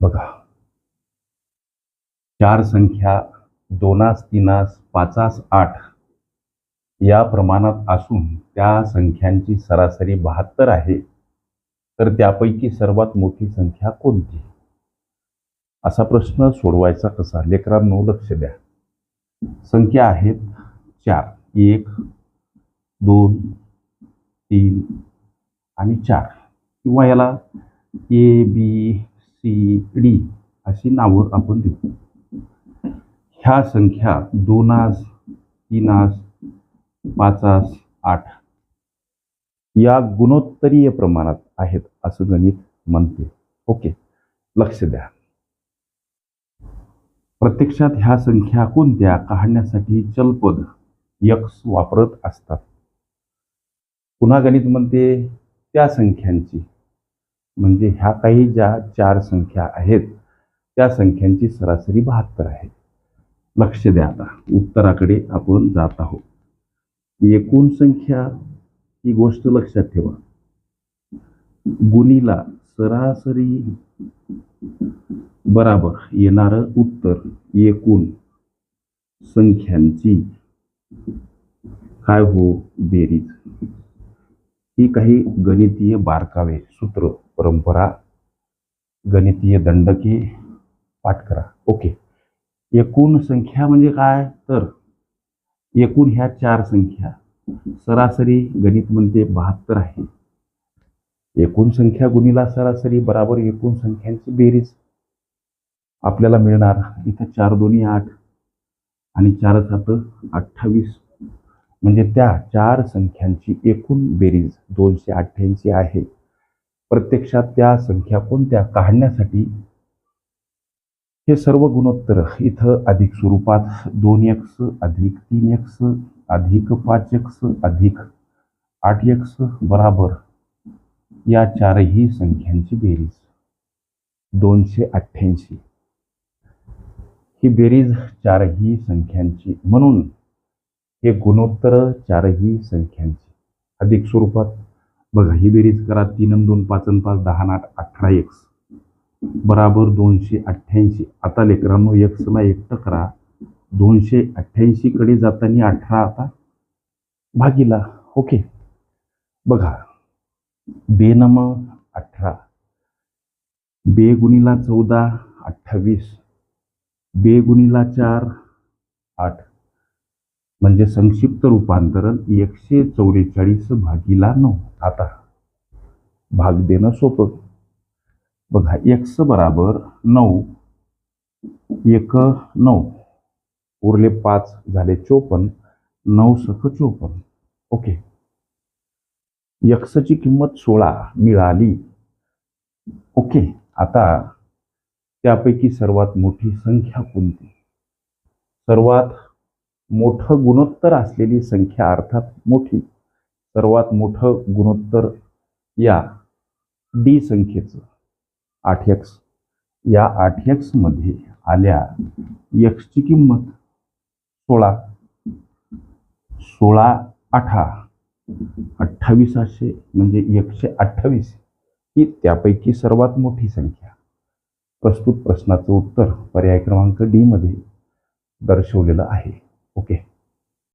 बघा. चार संख्या दोनास तीनास पाचास आठ या प्रमाणात असून त्या संख्यांची सरासरी बहात्तर आहे. तर त्यापैकी सर्वात मोठी संख्या कोणती? असा प्रश्न सोडवायचा कसा? लेकरांनो लक्ष द्या. संख्या आहेत चार. एक दोन तीन आणि चार. किंवा याला ए बी सी डी अशी नावं आपण देऊ ह्या संख्या दोनास तीनास पाचास आठ. या गुणोत्तरीय प्रमाणात आहेत असं गणित म्हणते. ओके लक्ष द्या. प्रत्यक्षात ह्या संख्या कोणत्या? काढण्यासाठी चलपद यक्स वापरत असतात. पुन्हा गणित म्हणते त्या संख्यांची. म्हणजे ह्या काही ज्या चार संख्या आहेत त्या संख्यांची सरासरी बहात्तर आहे. लक्ष द्या आता. उत्तराकडे आपण जात आहोत. एकूण संख्या ही गोष्ट लक्षात ठेवा. गुणीला सरासरी बराबर येणारं उत्तर एकूण संख्यांची काय हो? बेरीज. ही काही गणितीय बारकावे सूत्र. परंपरा गणितीय दंडकी पाठ करा. ओके. एकूण संख्या म्हणजे काय? तर एकूण ह्या चार संख्या. सरासरी गणित म्हणते बहात्तर आहे. एकूण संख्या गुणीला सरासरी बराबर एकूण संख्यांची बेरीज. आपल्याला मिळणार इथं चार दोन्ही आठ आणि चार सात अठ्ठावीस. म्हणजे त्या चार संख्यांची एकूण बेरीज दोनशे अठ्ठ्याऐंशी आहे. प्रत्यक्षात त्या संख्या कोणत्या काढण्यासाठी? हे सर्व गुणोत्तर इथं अधिक स्वरूपात दोन एक्स अधिक तीन एक्स अधिक पाच एक्स अधिक आठ एक्स बराबर या चारही संख्यांची बेरीज. दोनशे अठ्ठ्याऐंशी. ही बेरीज चारही संख्यांची म्हणून हे गुणोत्तर चारही संख्यांची अधिक स्वरूपात बघा ही बेरीज करा तीन दोन पाच अन पाच दहा अन आठ अठरा एक्स बराबर दोनशे अठ्ठ्याऐंशी. आता लेकरांनो एक्सला एकटं करा. दोनशे अठ्ठ्याऐंशीकडे जाताना अठरा आता भागीला. ओके? बघा बेनम अठरा. बे गुणीला चौदा अठ्ठावीस. बे गुणीला चार आठ. म्हणजे संक्षिप्त रूपांतरण एकशे चौवेचाळीस भागीला नऊ. आता भाग देणं सोपं. बघा एक्स बराबर नऊ एक नऊ. उरले पाच झाले चोपन्न नऊ सख चोपन्न. ओके. यक्सची किंमत सोळा मिळाली. ओके. आता त्यापैकी सर्वात मोठी संख्या कोणती? सर्वात मोठं गुणोत्तर असलेली संख्या अर्थात मोठी सर्वात मोठं गुणोत्तर या डी संख्येचं आठ एक्स या आठ एक्समध्ये आल्या यक्सची किंमत सोळा सोळा आठा अठ्ठावीसाशे म्हणजे एकशे अठ्ठावीस ही त्यापैकी सर्वात मोठी संख्या. प्रस्तुत प्रश्नाचं उत्तर पर्याय क्रमांक डी मध्ये दर्शवलेलं आहे. ओके